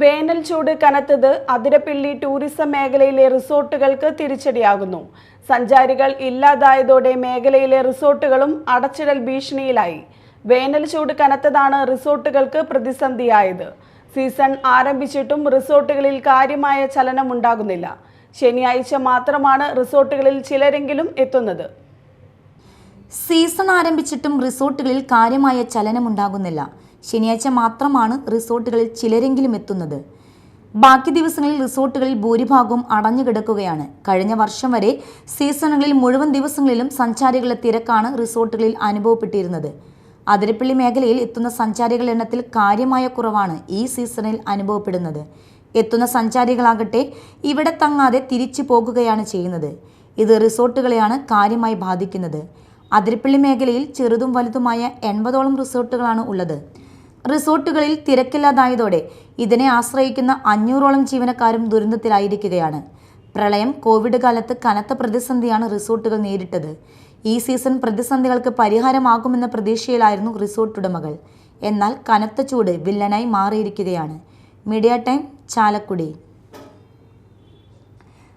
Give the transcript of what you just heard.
വേനൽ ചൂട് കനത്തത് അതിരപ്പിള്ളി ടൂറിസം മേഖലയിലെ റിസോർട്ടുകൾക്ക് തിരിച്ചടിയാകുന്നു. സഞ്ചാരികൾ ഇല്ലാതായതോടെ മേഖലയിലെ റിസോർട്ടുകളും അടച്ചിടൽ ഭീഷണിയിലായി. വേനൽ ചൂട് കനത്തതാണ് റിസോർട്ടുകൾക്ക് പ്രതിസന്ധിയായത്. സീസൺ ആരംഭിച്ചിട്ടും റിസോർട്ടുകളിൽ കാര്യമായ ചലനമുണ്ടാകുന്നില്ല. ശനിയാഴ്ച മാത്രമാണ് റിസോർട്ടുകളിൽ ചിലരെങ്കിലും എത്തുന്നത്. സീസൺ ആരംഭിച്ചിട്ടും റിസോർട്ടുകളിൽ കാര്യമായ ചലനമുണ്ടാകുന്നില്ല. ശനിയാഴ്ച മാത്രമാണ് റിസോർട്ടുകളിൽ ചിലരെങ്കിലും എത്തുന്നത്. ബാക്കി ദിവസങ്ങളിൽ റിസോർട്ടുകളിൽ ഭൂരിഭാഗവും അടഞ്ഞുകിടക്കുകയാണ് കഴിഞ്ഞ വർഷം വരെ സീസണുകളിൽ മുഴുവൻ ദിവസങ്ങളിലും സഞ്ചാരികളുടെ തിരക്കാണ് റിസോർട്ടുകളിൽ അനുഭവപ്പെട്ടിരുന്നത്. അതിരപ്പള്ളി മേഖലയിൽ എത്തുന്ന സഞ്ചാരികളുടെ എണ്ണത്തിൽ കാര്യമായ കുറവാണ് ഈ സീസണിൽ അനുഭവപ്പെടുന്നത്. എത്തുന്ന സഞ്ചാരികളാകട്ടെ ഇവിടെ തങ്ങാതെ തിരിച്ചു പോകുകയാണ് ചെയ്യുന്നത്. ഇത് റിസോർട്ടുകളെയാണ് കാര്യമായി ബാധിക്കുന്നത്. അതിരപ്പള്ളി മേഖലയിൽ ചെറുതും വലുതുമായ എൺപതോളം റിസോർട്ടുകളാണ് ഉള്ളത്. റിസോർട്ടുകളിൽ തിരക്കില്ലാതായതോടെ ഇതിനെ ആശ്രയിക്കുന്ന അഞ്ഞൂറോളം ജീവനക്കാരും ദുരന്തത്തിലായിരിക്കുകയാണ്. പ്രളയം കോവിഡ് കാലത്ത് കനത്ത പ്രതിസന്ധിയാണ് റിസോർട്ടുകൾ നേരിട്ടത്. ഈ സീസൺ പ്രതിസന്ധികൾക്ക് പരിഹാരമാകുമെന്ന പ്രതീക്ഷയിലായിരുന്നു റിസോർട്ട് ഉടമകൾ. എന്നാൽ കനത്ത ചൂട് വില്ലനായി മാറിയിരിക്കുകയാണ്. Media time Chalakudy.